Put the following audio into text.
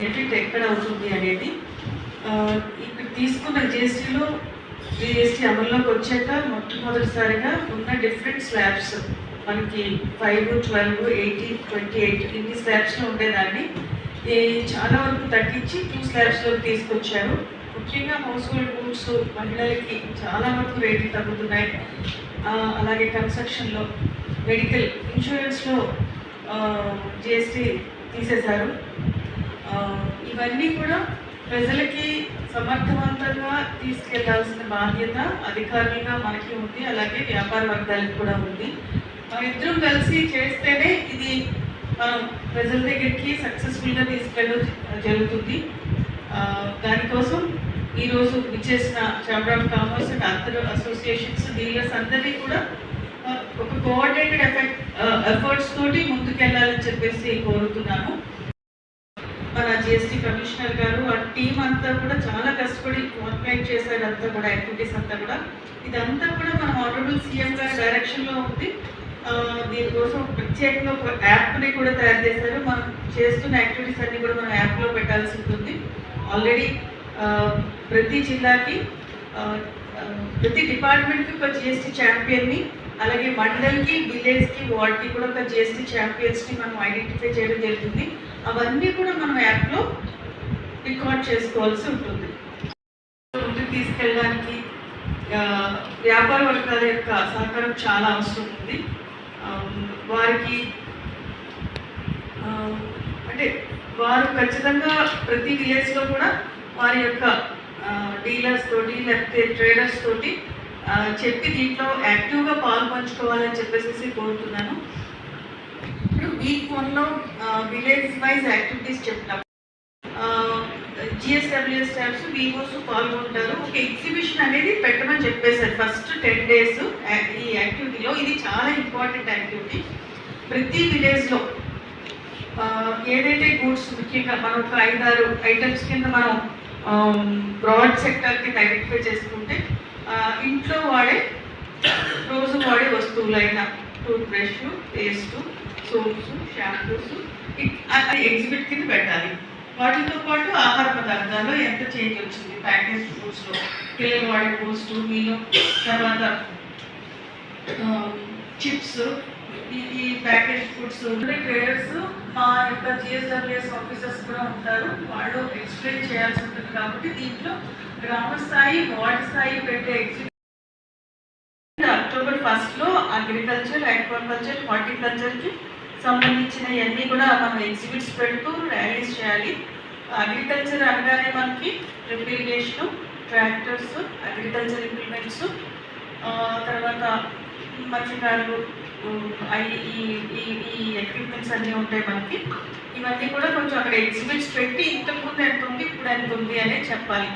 Benefit ఎక్కడ అవుతుంది అనేది ఇక్కడ తీసుకున్న జిఎస్టీలో జిఎస్టీ అమల్లోకి వచ్చాక మొట్టమొదటిసారిగా ఉన్న డిఫరెంట్ స్లాబ్స్ మనకి five twelve eighteen twenty eight ఇన్ని స్లాబ్స్లో ఉండేదాన్ని చాలా వరకు తగ్గించి టూ స్లాబ్స్లో తీసుకొచ్చారు. ముఖ్యంగా హౌస్ హోల్డ్ గూడ్స్ మహిళలకి చాలా వరకు రేట్లు తగ్గుతున్నాయి. అలాగే కన్స్ట్రక్షన్లో మెడికల్ ఇన్సూరెన్స్లో జిఎస్టీ తీసేశారు. ఇవన్నీ కూడా ప్రజలకి సమర్థవంతంగా తీసుకెళ్ళాల్సిన బాధ్యత అధికారులుగా మనకి ఉంది. అలాగే వ్యాపార వర్గాలకు కూడా ఉంది. మన ఇద్దరం కలిసి చేస్తేనే ఇది మనం ప్రజల దగ్గరికి సక్సెస్ఫుల్గా తీసుకెళ్ళ జరుగుతుంది. దానికోసం ఈరోజు విచ్చేసిన chamber of commerce and associations dealers అందరినీ కూడా కోఆర్డినేటెడ్ ఎఫెక్ట్ ఎఫర్ట్స్ తోటి ముందుకెళ్ళాలని చెప్పేసి కోరుతున్నాను. మన జిఎస్టీ కమిషనర్ గారు ఆ టీం అంతా కూడా చాలా కష్టపడి కోఆర్డినేట్ చేశారు. అంతా కూడా యాక్టివిటీస్ అంతా కూడా. ఇదంతా కూడా మన ఆనరబుల్ సీఎం గారి డైరెక్షన్లో ఉంది. దీనికోసం ప్రత్యేకంగా ఒక యాప్ని కూడా తయారు చేశారు. మనం చేస్తున్న యాక్టివిటీస్ అన్ని కూడా మనం యాప్లో పెట్టాల్సి ఉంటుంది. ఆల్రెడీ ప్రతి జిల్లాకి ప్రతి డిపార్ట్మెంట్కి ఒక జిఎస్టీ ఛాంపియన్ని అలాగే మండల్కి విలేజ్కి వార్డ్కి కూడా ఒక జిఎస్టీ ఛాంపియన్స్ని మనం ఐడెంటిఫై చేయడం జరుగుతుంది. అవన్నీ కూడా మనం యాప్లో రికార్డ్ చేసుకోవాల్సి ఉంటుంది. ముందుకు తీసుకెళ్ళడానికి వ్యాపార వర్గాల యొక్క సహకారం చాలా అవసరం ఉంది. వారికి అంటే వారు ఖచ్చితంగా ప్రతి విలేజ్లో కూడా వారి యొక్క డీలర్స్ తోటి లేకపోతే ట్రేడర్స్ తోటి చెప్పి దీంట్లో యాక్టివ్గా పాల్పంచుకోవాలని చెప్పేసి కోరుతున్నాను. ఇప్పుడు వీక్ వన్లో విలేజ్ వైజ్ యాక్టివిటీస్ చెప్తాం. జిఎస్డబ్ల్యూఎస్ స్టాఫ్స్ వీవోస్ పాల్గొంటారు. ఒక ఎగ్జిబిషన్ అనేది పెట్టమని చెప్పేశారు. ఫస్ట్ టెన్ డేస్ ఈ యాక్టివిటీలో. ఇది చాలా ఇంపార్టెంట్ యాక్టివిటీ. ప్రతి విలేజ్లో ఏదైతే గూడ్స్ ముఖ్యంగా మనం ఒక ఐదారు ఐటమ్స్ కింద మనం బ్రాడ్ సెక్టర్కి ఐడెంటిఫై చేసుకుంటే ఆ, ఇంట్లో వాడే రోజు వాడే వస్తువులైన tooth brush paste soaps shampoos అది ఎగ్జిబిట్ కింద పెట్టాలి. వాటితో పాటు ఆహార పదార్థాల్లో ఎంత చేంజ్ వచ్చింది? ప్యాకేజ్ ఫుడ్స్లో పిల్లలు వాడే బూస్ట్ మీలో తర్వాత చిప్స్ ఈ ఈ ప్యాకేజ్ ఫుడ్స్ ట్రేడర్స్ మా యొక్క జిఎస్డబ్ల్యూఎస్ ఆఫీసర్స్ కూడా ఉంటారు. వాళ్ళు ఎక్స్ప్లెయిన్ చేయాల్సి ఉంటుంది కాబట్టి దీంట్లో గ్రామ స్థాయి వార్డ్ స్థాయి పెట్టే ఎగ్జిబిట్ అగ్రికల్చర్ అక్వాకల్చర్ హార్టికల్చర్కి సంబంధించిన ఇవన్నీ కూడా మనం ఎగ్జిబిట్స్ పెడుతూ ర్యాలీస్ చేయాలి. అగ్రికల్చర్ అనగానే మనకి drip irrigation tractors agriculture implements తర్వాత మత్స్యకారులు ఈ ఈ ఎక్విప్మెంట్స్ అన్నీ ఉంటాయి మనకి. ఇవన్నీ కూడా కొంచెం అక్కడ ఎగ్జిబిట్స్ పెట్టి ఇంతకుముందు ఎంత ఉంది ఇప్పుడు ఎంత ఉంది అనేది చెప్పాలి.